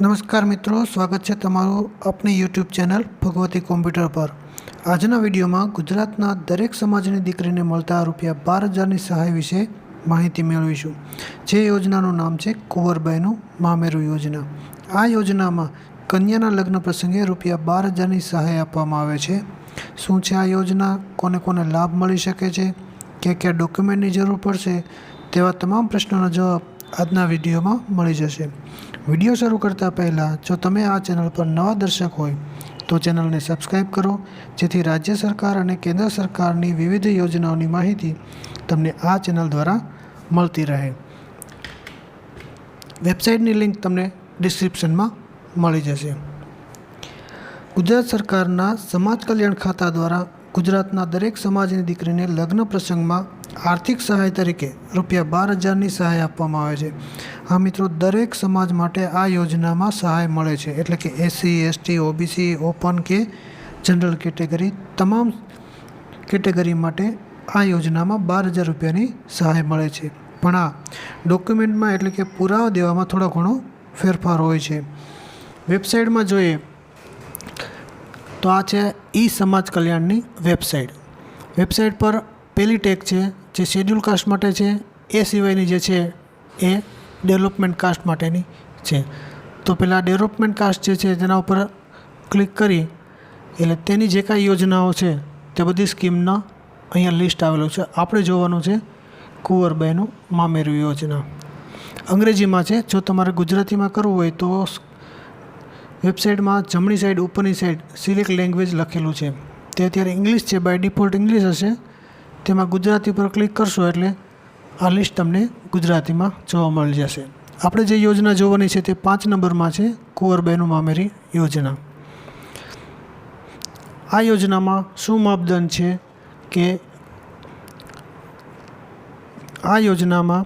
નમસ્કાર મિત્રો, સ્વાગત છે તમારું આપની યુટ્યુબ ચેનલ ભગવતી કોમ્પ્યુટર પર. આજના વિડીયોમાં ગુજરાતના દરેક સમાજની દીકરીને મળતા રૂપિયા બાર હજારની સહાય વિશે માહિતી મેળવીશું. જે યોજનાનું નામ છે કુંવરબાઈનું મામેરું યોજના. આ યોજનામાં કન્યાના લગ્ન પ્રસંગે રૂપિયા બાર હજારની સહાય આપવામાં આવે છે. શું છે આ યોજના? કોને કોને લાભ મળી શકે છે? કયા કયા ડોક્યુમેન્ટની જરૂર પડશે? તેવા તમામ પ્રશ્નોના જવાબ આજના વિડીયોમાં મળી જશે. વીડિયો શરૂ કરતાં પહેલાં, જો તમે આ ચેનલ પર નવા દર્શક હોય, તો ચેનલને સબસ્ક્રાઈબ કરો, જેથી રાજ્ય સરકાર અને કેન્દ્ર સરકારની વિવિધ યોજનાઓની માહિતી તમને આ ચેનલ દ્વારા મળતી રહે. વેબસાઇટની લિંક તમને ડિસ્ક્રિપ્શનમાં મળી જશે. ગુજરાત સરકારના સમાજ કલ્યાણ ખાતા દ્વારા ગુજરાતના દરેક સમાજની દીકરીને લગ્ન પ્રસંગમાં આર્થિક સહાય તરીકે રૂપિયા બાર હજારની સહાય આપવામાં આવે છે. આ મિત્રો, દરેક સમાજ માટે આ યોજનામાં સહાય મળે છે. એટલે કે એસસી, એસટી, ઓબીસી, ઓપન કે જનરલ કેટેગરી, તમામ કેટેગરી માટે આ યોજનામાં બાર હજાર રૂપિયાની સહાય મળે છે. પણ આ ડોક્યુમેન્ટમાં એટલે કે પુરાવા દેવામાં થોડો ઘણો ફેરફાર હોય છે. વેબસાઇટમાં જોઈએ તો આ છે ઈ સમાજ કલ્યાણની વેબસાઇટ. વેબસાઇટ પર પહેલી ટેક છે જે શેડ્યુલ કાસ્ટ માટે છે, એ સિવાયની જે છે, એ ડેવલપમેન્ટ કાસ્ટ માટેની છે. તો પહેલાં ડેવલપમેન્ટ કાસ્ટ જે છે તેના ઉપર ક્લિક કરી, એટલે તેની જે કાંઈ યોજનાઓ છે, તે બધી સ્કીમના અહીંયા લિસ્ટ આવેલું છે. આપણે જોવાનું છે, કુંવરબાઈનું મામેરું યોજના. અંગ્રેજીમાં છે, જો તમારે ગુજરાતીમાં કરવું હોય તો વેબસાઇટમાં જમણી સાઈડ ઉપરની સાઈડ સિલેક્ટ લેંગ્વેજ લખેલું છે. તે અત્યારે ઇંગ્લિશ છે બાય ડિફોલ્ટ ઇંગ્લિશ હશે. તેમાં ગુજરાતી પર ક્લિક કરશો એટલે આ લિસ્ટ તમને ગુજરાતીમાં જોવા મળી જશે. આપણે જે યોજના જોવાની છે તે પાંચ નંબરમાં છે, કુંવર કુંવરબાઈનું મામેરી યોજના. આ યોજનામાં શું માપદંડ છે કે આ યોજનામાં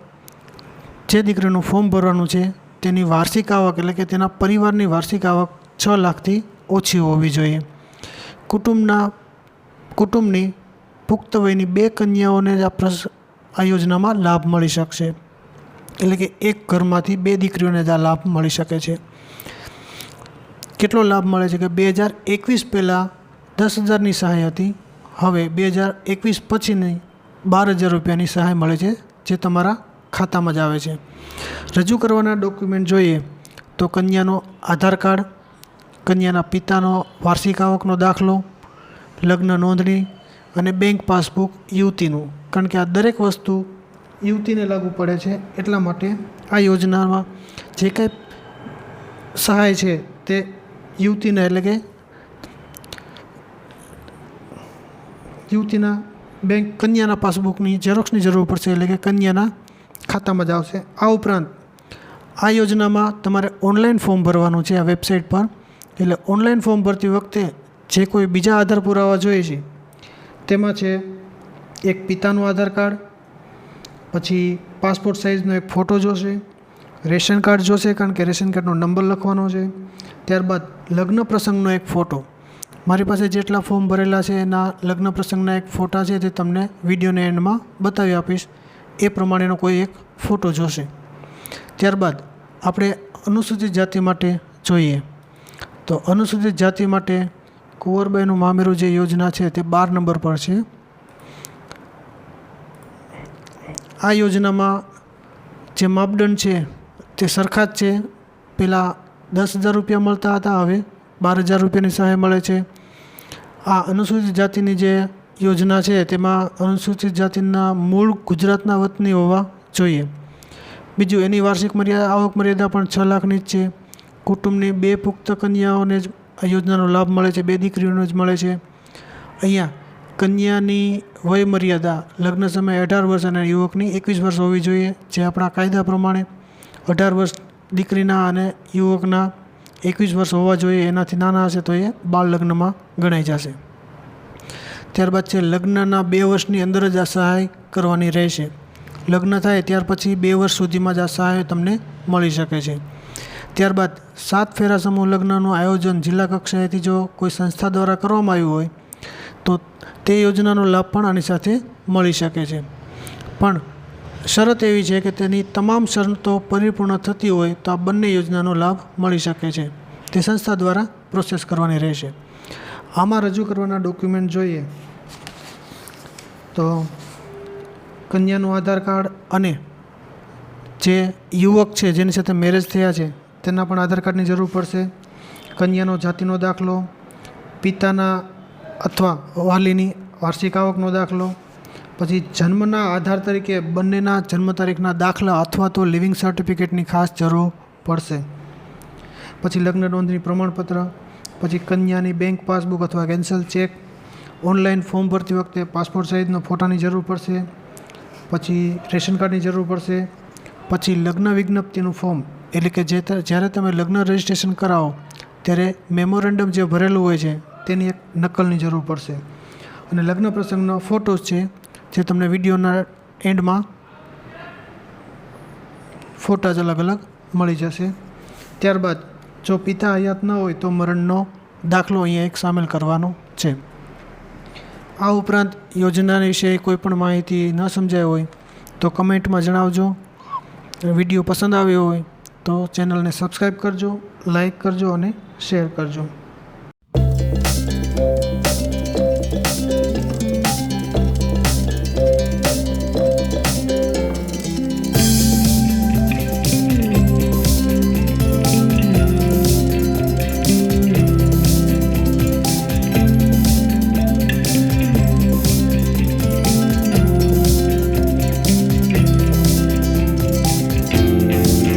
જે દીકરીનું ફોર્મ ભરવાનું છે તેની વાર્ષિક આવક એટલે કે તેના પરિવારની વાર્ષિક આવક છ લાખથી ઓછી હોવી જોઈએ. કુટુંબના, કુટુંબની પુખ્ત વયની બે કન્યાઓને જ આ આ યોજનામાં લાભ મળી શકશે. એટલે કે એક ઘરમાંથી બે દીકરીઓને જ આ લાભ મળી શકે છે. કેટલો લાભ મળે છે કે બે હજાર એકવીસ પહેલાં દસ હજારની સહાય હતી. હવે બે હજાર એકવીસ પછીની બાર હજાર રૂપિયાની સહાય મળે છે, જે તમારા ખાતામાં જ આવે છે. રજૂ કરવાના ડોક્યુમેન્ટ જોઈએ તો કન્યાનો આધાર કાર્ડ, કન્યાના પિતાનો વાર્ષિક આવકનો દાખલો, લગ્ન નોંધણી અને બેંક પાસબુક યુવતીનું. કારણ કે આ દરેક વસ્તુ યુવતીને લાગુ પડે છે એટલા માટે આ યોજનામાં જે કાંઈ સહાય છે તે યુવતીને એટલે કે યુવતીના બેંક કન્યાના પાસબુકની ઝેરોક્ષની જરૂર પડશે એટલે કે કન્યાના ખાતામાં જ આવશે. આ ઉપરાંત આ યોજનામાં તમારે ઓનલાઈન ફોર્મ ભરવાનું છે આ વેબસાઇટ પર. એટલે ઓનલાઈન ફોર્મ ભરતી વખતે જે કોઈ બીજા આધાર પુરાવા જોઈએ છે તેમાં છે એક પિતાનું આધાર કાર્ડ, પછી પાસપોર્ટ સાઇઝનો એક ફોટો જોશે, રેશન કાર્ડ જોશે, કારણ કે રેશન કાર્ડનો નંબર લખવાનો છે. ત્યારબાદ લગ્ન પ્રસંગનો એક ફોટો. મારી પાસે જેટલા ફોર્મ ભરેલા છે એના લગ્ન પ્રસંગના એક ફોટા છે તે તમને વિડીયોને એન્ડમાં બતાવી આપીશ. એ પ્રમાણેનો કોઈ એક ફોટો જોશે. ત્યારબાદ આપણે અનુસૂચિત જાતિ માટે જોઈએ. તો અનુસૂચિત જાતિ માટે કુંવરબાઈનું મામેરું જે યોજના છે તે બાર નંબર પર છે. આ યોજનામાં જે માપદંડ છે તે સરખા જ છે. પહેલાં દસ હજાર રૂપિયા મળતા હતા, હવે બાર હજાર રૂપિયાની સહાય મળે છે. આ અનુસૂચિત જાતિની જે યોજના છે તેમાં અનુસૂચિત જાતિના મૂળ ગુજરાતના વતની હોવા જોઈએ. બીજું એની વાર્ષિક મર્યાદા આવક મર્યાદા પણ છ લાખની જ છે. કુટુંબની બે પુખ્ત કન્યાઓને જ આ યોજનાનો લાભ મળે છે, બે દીકરીઓને જ મળે છે. અહીંયા કન્યાની વયમર્યાદા લગ્ન સમયે અઢાર વર્ષ અને યુવકની એકવીસ વર્ષ હોવી જોઈએ, જે આપણા કાયદા પ્રમાણે અઢાર વર્ષ દીકરીના અને યુવકના એકવીસ વર્ષ હોવા જોઈએ, એનાથી નાના હશે તો એ બાળ લગ્નમાં ગણાઈ જશે. ત્યારબાદ છે, લગ્નના બે વર્ષની અંદર જ આ સહાય કરવાની રહેશે. લગ્ન થાય ત્યાર પછી બે વર્ષ સુધીમાં જ આ સહાય તમને મળી શકે છે. ત્યારબાદ સાત ફેરા સમૂહ લગ્નનું આયોજન જિલ્લા કક્ષાએથી જો કોઈ સંસ્થા દ્વારા કરવામાં આવ્યું હોય, તો તે યોજનાનો લાભ પણ આની સાથે મળી શકે છે. પણ શરત એવી છે કે તેની તમામ શરતો પરિપૂર્ણ થતી હોય, તો આ બંને યોજનાનો લાભ મળી શકે છે. તે સંસ્થા દ્વારા પ્રોસેસ કરવાની રહેશે. આમાં રજૂ કરવાના ડોક્યુમેન્ટ જોઈએ. તો કન્યાનું આધાર કાર્ડ અને જે યુવક છે, જેની સાથે મેરેજ થયા છે તેના પણ આધાર કાર્ડની જરૂર પડશે. કન્યાનો જાતિનો દાખલો, પિતાના અથવા વાલીની વાર્ષિક આવકનો દાખલો, પછી જન્મના આધાર તરીકે બંનેના જન્મ તારીખના દાખલા અથવા તો લિવિંગ સર્ટિફિકેટની ખાસ જરૂર પડશે. પછી લગ્ન નોંધણી પ્રમાણપત્ર, પછી કન્યાની બેંક પાસબુક અથવા કેન્સલ ચેક, ઓનલાઈન ફોર્મ ભરતી વખતે પાસપોર્ટ સાઇઝનો ફોટાની જરૂર પડશે, પછી રેશન કાર્ડની જરૂર પડશે, પછી લગ્ન વિજ્ઞપ્તિનું ફોર્મ એટલે કે જે જ્યારે તમે લગ્ન રજિસ્ટ્રેશન કરાવો, ત્યારે મેમોરેન્ડમ જે ભરેલું હોય છે, તેની એક નકલની જરૂર પડશે. અને લગ્ન પ્રસંગનો ફોટોસ છે, જે તમને વિડીયોના એન્ડમાં ફોટા જ અલગ અલગ મળી જશે. ત્યારબાદ, જો પિતા હયાત ન હોય, તો મરણનો દાખલો અહીંયા એક સામેલ કરવાનો છે. આ ઉપરાંત યોજના વિશે કોઈ પણ માહિતી ન સમજાય હોય, તો કમેન્ટમાં જણાવજો. વીડિયો પસંદ આવ્યો હોય તો ચેનલને સબસ્ક્રાઈબ કરજો લાઈક કરજો અને શેર કરજો.